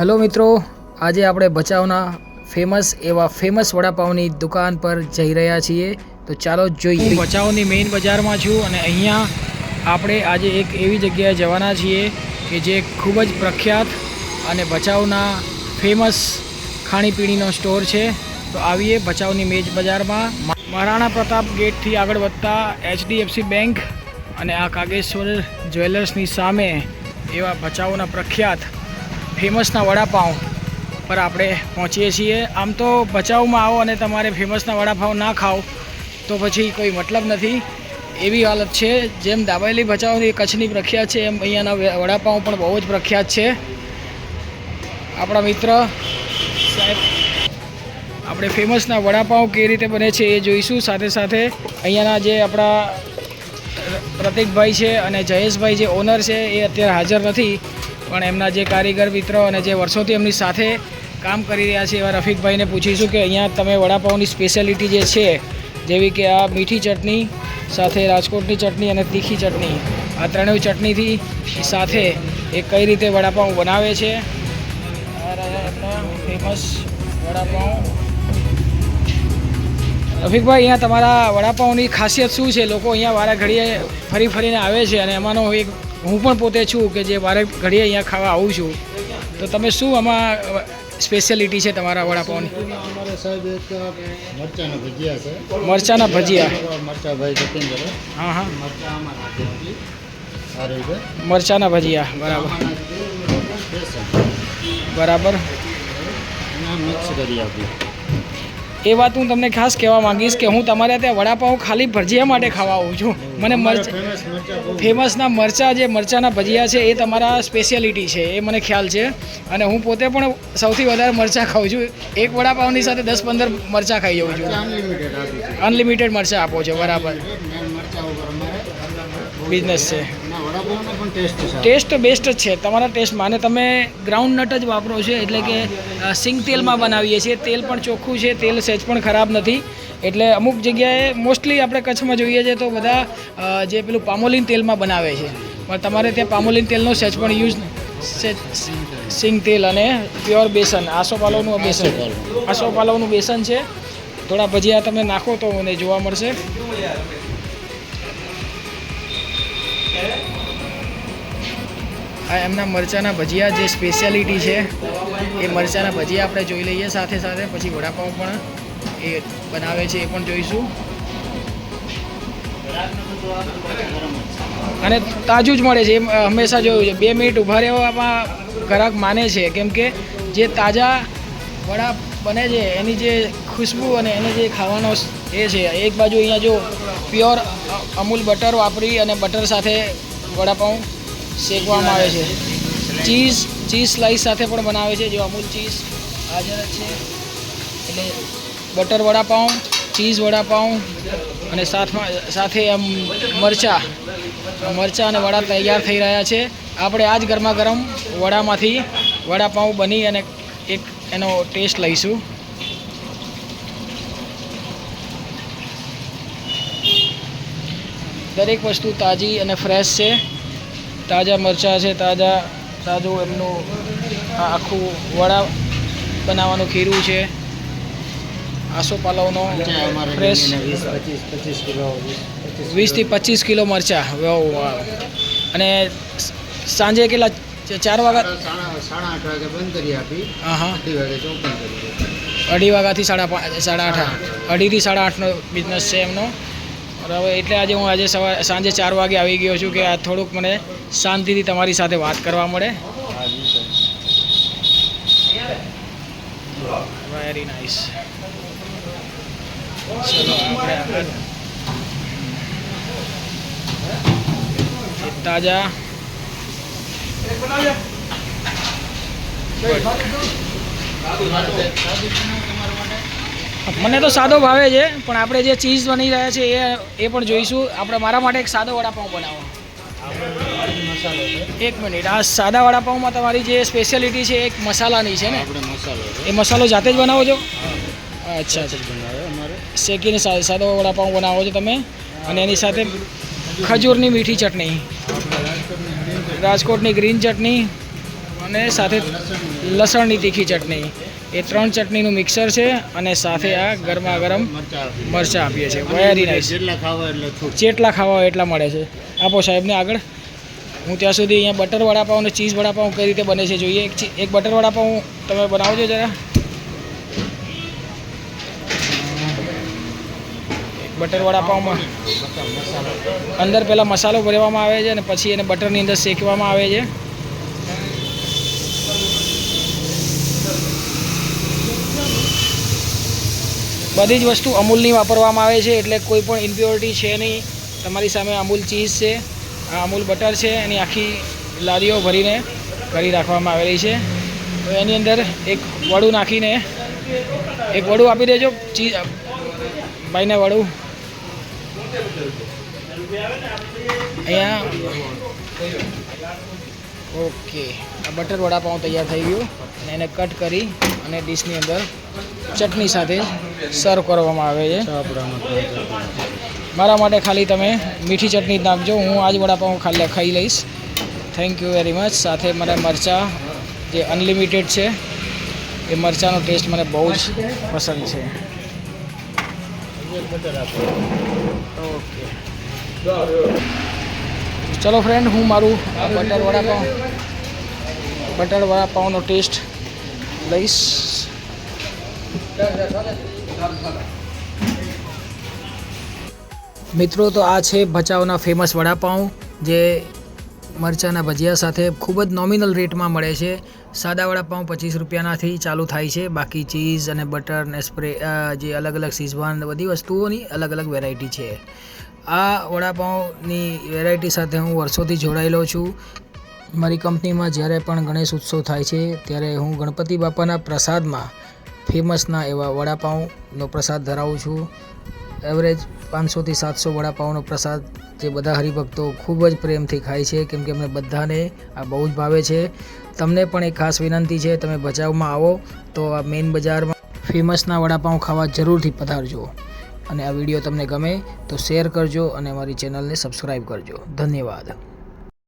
Hello મિત્રો, આજે આપણે ભચાઉના ફેમસ એવા ફેમસ વડાપાઉંની દુકાન પર જઈ રહ્યા છીએ. તો ચાલો જોઈએ. હું ભચાઉની મેઇન બજારમાં છું અને અહીંયા આપણે આજે એક એવી જગ્યાએ જવાના છીએ કે જે ખૂબ જ પ્રખ્યાત અને ભચાઉના ફેમસ ખાણીપીણીનો સ્ટોર છે. તો આવીએ ભચાઉની મેજ બજારમાં. મહારાણા પ્રતાપ ગેટથી આગળ વધતા એચડીએફસી બેંક અને આ કાગેશ્વર જ્વેલર્સની સામે એવા ભચાઉના પ્રખ્યાત ફેમસના વડાપાઉં પર આપણે પહોંચીએ છીએ. આમ તો ભચાઉમાં આવો અને તમારે ફેમસના વડાપાઉં ના ખાઓ, તો પછી કોઈ મતલબ નથી. એવી હાલત છે. જેમ દાબેલી ભચાઉની કચ્છની પ્રખ્યાત છે, એમ અહીંયાના વડાપાઉં પણ બહુ જ પ્રખ્યાત છે. આપણા મિત્ર સાહેબ, આપણે ફેમસના વડાપાઉં કેવી રીતે બને છે એ જોઈશું. સાથે સાથે અહીંયાના જે આપણા પ્રતિકભાઈ છે અને જયેશભાઈ જે ઓનર છે એ અત્યારે હાજર નથી. પણ એમના જે કારીગર મિત્રો અને જે વર્ષોથી એમની સાથે કામ કરી રહ્યા છે એવા રફીકભાઈને પૂછીશું કે અહીંયા તમે વડાપાઉંની સ્પેશિયાલિટી જે છે, જેવી કે આ મીઠી ચટણી, સાથે રાજકોટની ચટણી અને તીખી ચટણી, આ ત્રણેય ચટણીથી સાથે એ કઈ રીતે વડાપાઉં બનાવે છે? ફેમસ વડાપાઉં. રફીકભાઈ, અહીંયા તમારા વડાપાઉંની ખાસિયત શું છે? લોકો અહીંયા વારા ઘડીએ ફરી ફરીને આવે છે અને એમાંનો એક હું પણ પોતે છું કે જે વારે ઘડીએ અહીંયા ખાવા આવું છું. તો તમે શું આમાં સ્પેશિયાલિટી છે તમારા વડાપાઉંની? અમારે સાહેબ એક મરચાના ભજીયા છે. મરચાના ભજીયા? મરચા ભાઈ કટિંગ હા હા. મરચા મરચાના ભજીયા બરાબર. બરાબર. મિક્સ કરી આપી. એ વાત હું તમને ખાસ કહેવા માંગીશ કે હું તમારે ત્યાં વડાપાઉં ખાલી ભજીયા માટે ખાવા આવું છું. મને મરચ ફેમસના મરચા જે મરચાના ભજીયા છે એ તમારા સ્પેશિયાલિટી છે એ મને ખ્યાલ છે. અને હું પોતે પણ સૌથી વધારે મરચાં ખાઉં છું. એક વડાપાઉંની સાથે દસ પંદર મરચાં ખાઈ જાઉં છું. અનલિમિટેડ મરચાં આપો છો બરાબર. બિઝનેસ છે. ટેસ્ટ છે ટેસ્ટ તો બેસ્ટ જ છે. તમારા ટેસ્ટમાં અને તમે ગ્રાઉન્ડ નટ જ વાપરો છો એટલે કે સિંગ તેલમાં બનાવીએ છીએ. તેલ પણ ચોખ્ખું છે તેલ સહેજ પણ ખરાબ નથી. એટલે અમુક જગ્યાએ મોસ્ટલી આપણે કચ્છમાં જોઈએ છે તો બધા જે પેલું પામોલીન તેલમાં બનાવે છે. પણ તમારે ત્યાં પામોલીન તેલનો સહેજ પણ યુઝ સિંગ તેલ અને પ્યોર બેસન આસોપાલવનું બેસન. આસોપાલવનું બેસન છે. થોડા ભજીયા તમે નાખો તો મને જોવા મળશે. આ એમના મરચાના ભજીયા જે સ્પેશિયાલિટી છે, એ મરચાના ભજીયા આપણે જોઈ લઈએ સાથે સાથે. પછી વડાપાઉં પણ એ બનાવે છે, એ પણ જોઈશું. અને તાજું જ મળે છે એ હંમેશા જોયું છે. બે મિનિટ ઊભા રહેવામાં ગ્રાહક માને છે, કેમ કે જે તાજા વડા બને છે, એની જે ખુશ્બુ અને એને જે ખાવાનો એ છે. એક બાજુ અહીંયા જો પ્યોર અમૂલ બટર વાપરી અને બટર સાથે વડાપાઉં શેકવામાં આવે છે. ચીઝ ચીઝ સ્લાઈસ સાથે પણ બનાવે છે જો અમૂલ ચીઝ હાજર છે. એટલે બટર વડાપાઉં, ચીઝ વડાપાઉં, અને સાથમાં, સાથે આમ મરચાં. મરચાં અને વડા તૈયાર થઈ રહ્યા છે. આપણે આ જ ગરમા ગરમ વડામાંથી વડાપાઉં બની અને એક એનો ટેસ્ટ લઈશું. દરેક વસ્તુ તાજી અને ફ્રેશ છે. તાજા મરચાં છે તાજા તાજું એમનું આખું વડા બનાવવાનું ખીરું છે. આસો પાલવનો ફ્રેશ વીસથી પચીસ કિલો મરચાં. અને સાંજે કેટલા? ચાર વાગ્યા? સાડા સાડા આઠ વાગે બંધ કરી આપી. હા હા અઢી વાગે ચોપન કરી અઢી વાગ્યાથી સાડા પાંચ સાડા આઠ. અઢીથી સાડા આઠનો બિઝનેસ છે એમનો. બરાબર એટલે આજે હું આજે સવારે સાંજે ચાર વાગે આવી ગયો છું કે આ થોડુંક મને શાંતિથી તમારી સાથે વાત કરવા મળે. વેરી નાઇસ ચલો, આપણે તાજા. મને તો સાદો ભાવે છે પણ આપણે જે ચીઝ બની રહ્યા છે એ એ પણ જોઈશું. આપણે મારા માટે એક સાદો વડાપાઉં બનાવો. એક મિનિટ. આ સાદા વડાપાઉંમાં તમારી જે સ્પેશિયાલિટી છે એક મસાલાની છે ને? એ મસાલો જાતે જ બનાવો છો? અચ્છા શેકીને સાદો વડાપાઉં બનાવો છો તમે. અને એની સાથે ખજૂરની મીઠી ચટણી. રાજકોટની ગ્રીન ચટણી. અને સાથે લસણની તીખી ચટણી. એ ત્રણ ચટણીનું મિક્સર છે અને સાથે આ ગરમા ગરમ મરચાં આપીએ છીએ. વેરી નાઇસ જેટલા ખાવા એટલે જેટલા ખાવા હોય એટલા મળે છે. આપો સાહેબને આગળ. હું ત્યાં સુધી અહીંયા બટર વડાપાઉં અને ચીઝ વડાપાઉં કઈ રીતે બને છે જોઈએ. એક એક બટર વડાપાઉં તમે બનાવજો જરા. બટર વડાપાઉંમાં અંદર પહેલાં મસાલો ભરવામાં આવે છે અને પછી એને બટરની અંદર શેકવામાં આવે છે. બધી જ વસ્તુ અમૂલની વાપરવામાં આવે છે, એટલે કોઈ પણ ઇમ્પ્યોરિટી છે નહીં. તમારી સામે અમૂલ ચીઝ છે, આ અમૂલ બટર છે, એની આખી લારીઓ ભરીને કરી રાખવામાં આવેલી છે. તો એની અંદર એક વડું નાખીને, એક વડું આપી દેજો ચીઝ ભાઈને વડું. અહીંયા ઓકે. આ બટર વડાપાઉં તૈયાર થઈ ગયું. અને એને કટ કરી અને ડીશની અંદર ચટણી સાથે સર્વ કરવામાં આવે છે. મારા માટે ખાલી તમે મીઠી ચટણી જ નાખજો. હું આજ વડાપાઉં ખાલી ખાઈ લઈશ. થેન્ક યુ વેરી મચ સાથે મને મરચાં જે અનલિમિટેડ છે એ મરચાંનો ટેસ્ટ મને બહુ જ પસંદ છે. ઓકે ચલો ફ્રેન્ડ હું મારું બટર વડાપાઉં બટર વડાપાઉંનો ટેસ્ટ લઈશ. મિત્રો, તો આ છે ભચાઉના ફેમસ વડાપાઉં જે મરચાંના ભજીયા સાથે ખૂબ જ નોમિનલ રેટમાં મળે છે. સાદા વડાપાઉં પચીસ રૂપિયાનાથી ચાલુ થાય છે. બાકી ચીઝ અને બટર ને સ્પ્રે જે અલગ અલગ સીઝવાન બધી વસ્તુઓની અલગ અલગ વેરાયટી છે. આ વડાપાઉંની વેરાયટી સાથે હું વર્ષોથી જોડાયેલો છું. મારી કંપનીમાં જ્યારે પણ ગણેશ ઉત્સવ થાય છે, ત્યારે હું ગણપતિ બાપાના પ્રસાદમાં ફેમસના એવા વડાપાઉંનો પ્રસાદ ધરાવું છું. એવરેજ પાંચસોથી સાતસો વડાપાઉંનો પ્રસાદ જે બધા હરિભક્તો ખૂબ જ પ્રેમથી ખાય છે, કેમ કે અમને બધાને આ બહુ જ ભાવે છે. તમને પણ એક ખાસ વિનંતી છે, તમે ભચાઉમાં આવો તો આ મેઇન બજારમાં ફેમસના વડાપાઉં ખાવા જરૂરથી પધારજો. અને આ વીડિયો તમને ગમે તો શેર કરજો અને અમારી ચેનલને સબસ્ક્રાઈબ કરજો. ધન્યવાદ.